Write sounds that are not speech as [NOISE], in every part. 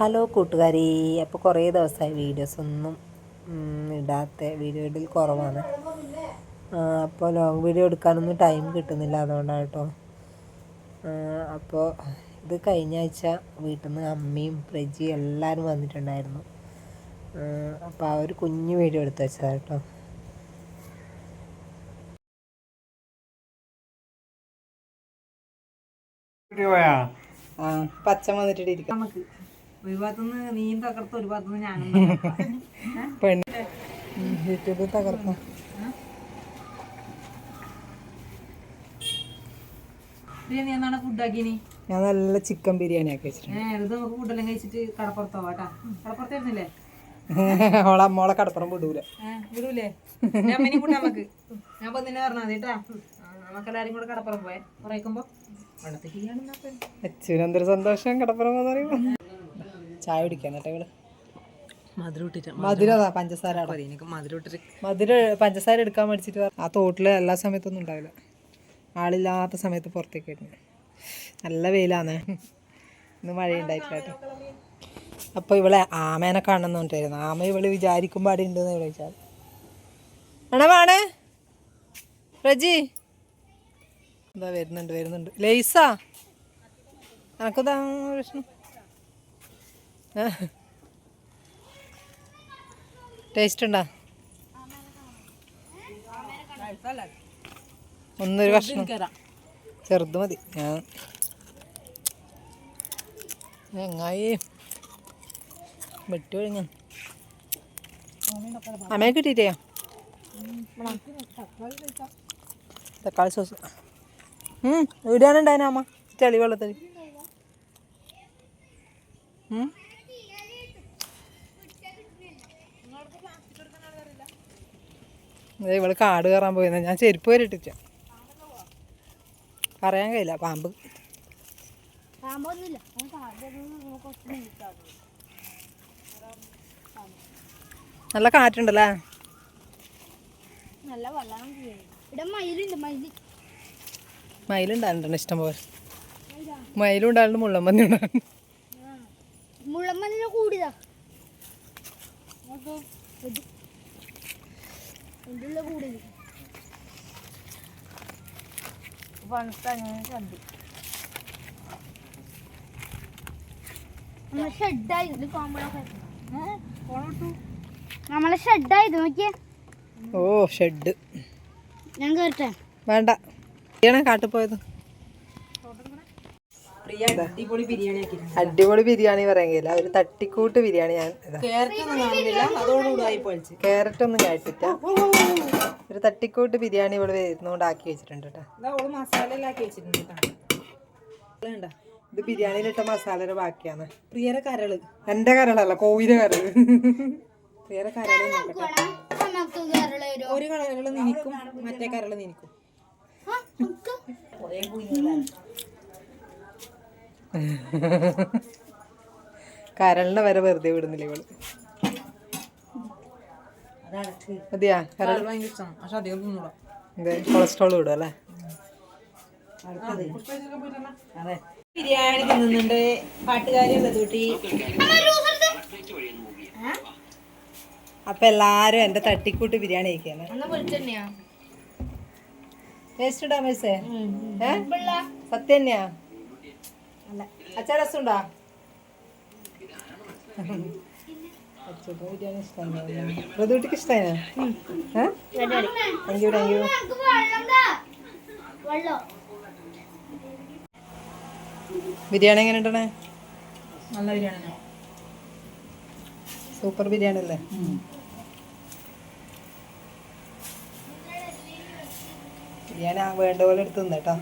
Hello കൂട്ടുകാരി. അപ്പോൾ കുറേ ദിവസമായി വീഡിയോസ് ഒന്നും ഇടാത്ത വീഡിയോ ഇടൽ കുറവാണ്. അപ്പോൾ ലോങ് വീഡിയോ എടുക്കാനൊന്നും ടൈം കിട്ടുന്നില്ല അതുകൊണ്ടാണ് കേട്ടോ അപ്പോൾ ഇത് കഴിഞ്ഞ ആഴ്ച വീട്ടിൽ നിന്ന് അമ്മയും പ്രജിയും എല്ലാവരും വന്നിട്ടുണ്ടായിരുന്നു. അപ്പോൾ ആ ഒരു കുഞ്ഞു വീഡിയോ എടുത്ത് വെച്ചതാണ് കേട്ടോ പച്ച വന്നിട്ട് നമുക്ക് ഒരു ഭാഗത്തുനിന്ന് നീയും തകർത്ത് ഒരു ഭാഗത്തുനിന്ന് ഞാനും പെണ്ണ്. യൂട്യൂബിൽ തകർക്കാം ബിരിയാണി ഫുഡ് ആക്കിനി ഞാൻ നല്ല ചിക്കൻ ബിരിയാണി ആക്കി വെച്ചിട്ടുണ്ട്. ഇത് നമുക്ക് ഫുഡെല്ലാം കഴിച്ചിട്ട് കടപ്പുറത്തോ കേട്ടാ. കടപ്പുറത്തായിരുന്നില്ലേ [LAUGHS] ഓളെ അമ്മോളെ കടപ്പുറം വിടൂല. ഏഹ് വിടൂലേ? ഞാൻ അമ്മേനെ കൂട്ടാ നമുക്ക് ഞാൻ ഇപ്പൊ നിന്നെ പറഞ്ഞാൽ മതി കേട്ടാ. നമുക്ക് എല്ലാരും കൂടെ കടപ്പുറം പോയെ. കുറയ്ക്കുമ്പോ വെള്ളത്തിൽ അച്ഛനും സന്തോഷം കടപ്പുറം എന്ന് പറയുമ്പോ. ചായ കുടിക്കാൻ കേട്ടോ ഇവൾ. മധുരം. ഇട്ടിട്ട് മധുരം അതാ പഞ്ചസാര മധുര പഞ്ചസാര എടുക്കാൻ മേടിച്ചിട്ട് ആ തോട്ടിൽ എല്ലാ സമയത്തൊന്നും ഉണ്ടാവില്ല. ആളില്ലാത്ത സമയത്ത് പുറത്തേക്ക് വരുന്നത് നല്ല വെയിലാന്ന്. ഇന്ന് മഴയുണ്ടായിട്ടില്ല കേട്ടോ. അപ്പോൾ ഇവളെ ആമേനെ കാണുന്നുണ്ടായിരുന്നു ആമ ഇവൾ വിചാരിക്കുമ്പോൾ അവിടെ ഉണ്ടെന്ന് വിളിച്ചാൽ അണവാണ് റജി? എന്താ വരുന്നുണ്ട് വരുന്നുണ്ട്. ലേസാ? എനക്കെന്താ പ്രശ്നം? ടേസ്റ്റ് ഉണ്ടോ ഒന്നൊരു ഭക്ഷണം ചെറുത് മതി. ഞാൻ എങ്ങായി വെട്ടി കഴിഞ്ഞ അമ്മയെ കിട്ടിയിട്ടേ? തക്കാളി സോസ്. ഇടാനുണ്ടായിരുന്നു അമ്മ? ചെളി വെള്ളത്തിൽ ഇവൾ കാട് കയറാൻ പോയിരുന്ന ഞാൻ ചെരുപ്പ് വരെ ഇട്ടിച്ച പറയാൻ കഴിയില്ല. പാമ്പ്. നല്ല കാറ്റുണ്ടല്ലേ? നല്ല വെള്ളം ഇവിടെ മയിലുണ്ട് മയിൽ. മയിലുണ്ടായിട്ടുണ്ട് ഇഷ്ടം പോലെ മയിലും ഉണ്ടായിരുന്നു മുള്ളമ്പന്നി ഉണ്ടായിരുന്നു മുള്ളമ്മലിന് കൂടിയതാ നമ്മളെ ഷെഡായി ഇത് കോമ്പളൊക്കെ നമ്മളെ നോക്കിയേ. ഓ ഷെഡ് ഞാൻ കേട്ടെ വേണ്ട. കാട്ടിൽ പോയത്? അടിപൊളി ബിരിയാണി ആക്കി അടിപൊളി ബിരിയാണി പറയാൻ കഴിയില്ല ഒരു തട്ടിക്കൂട്ട് ബിരിയാണി ഞാൻ ഇതാ. ക്യാരറ്റ് ഒന്നും കേട്ടിട്ട ഒരു തട്ടിക്കൂട്ട് ബിരിയാണി ഇവിടെ വരുന്നോണ്ട് ആക്കി വെച്ചിട്ടുണ്ട് കേട്ടോ. ഇതാ ഓൾ മസാല എല്ലാം ആക്കി വെച്ചിട്ടുണ്ട് ഇത് ബിരിയാണിയിലിട്ട മസാലയുടെ ബാക്കിയാണ്. പ്രിയരെ കരൾ. എന്റെ കരളല്ല കോവിലെ കരൾ. പ്രിയരെ കരൾ ഒരു കരൾ നിനിക്കും മറ്റേ കരൾ നിനിക്കും. കരളിനെ വരെ വെറുതെ വിടുന്നില്ല ഇവൾ. മതിയാ? കരൾ കരൾ ഭയങ്കര ഇഷ്ടമാണ് പക്ഷെ അധികം തിന്നൂടാ ഇത് കൊളസ്ട്രോൾ വിടും അല്ലേ? അതെ. ബിരിയാണി തിന്നുന്നുണ്ട്. പാട്ടുകാരി അപ്പൊ എല്ലാരും എന്റെ തട്ടിക്കൂട്ട് ബിരിയാണി കഴിക്കാണ്. ടേസ്റ്റ് ഉണ്ടാ മിസ്സേ. ഏ? സത്യം അച്ഛ രസമുണ്ടോ? ബിരിയാണി ഇഷ്ടമായി പ്രതൂട്ടിക്ക് ഇഷ്ടമായോ thank you thank you biryani എങ്ങനെ ഉണ്ടേ നല്ല ബിരിയാണി സൂപ്പർ ബിരിയാണി അല്ലേ? ബിരിയാണി ആ വേണ്ട പോലെ എടുത്തു തിന്നേട്ടോ.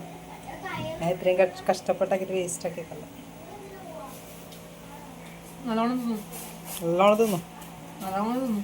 ഞാൻ ഇത്രയും കഷ്- കഷ്ടപ്പെട്ടാക്കിയിട്ട് വേസ്റ്റ് ആക്കിയതല്ല നല്ലോണം തിന്നു. നല്ലോണം തിന്നു. നല്ലോണം തിന്നു.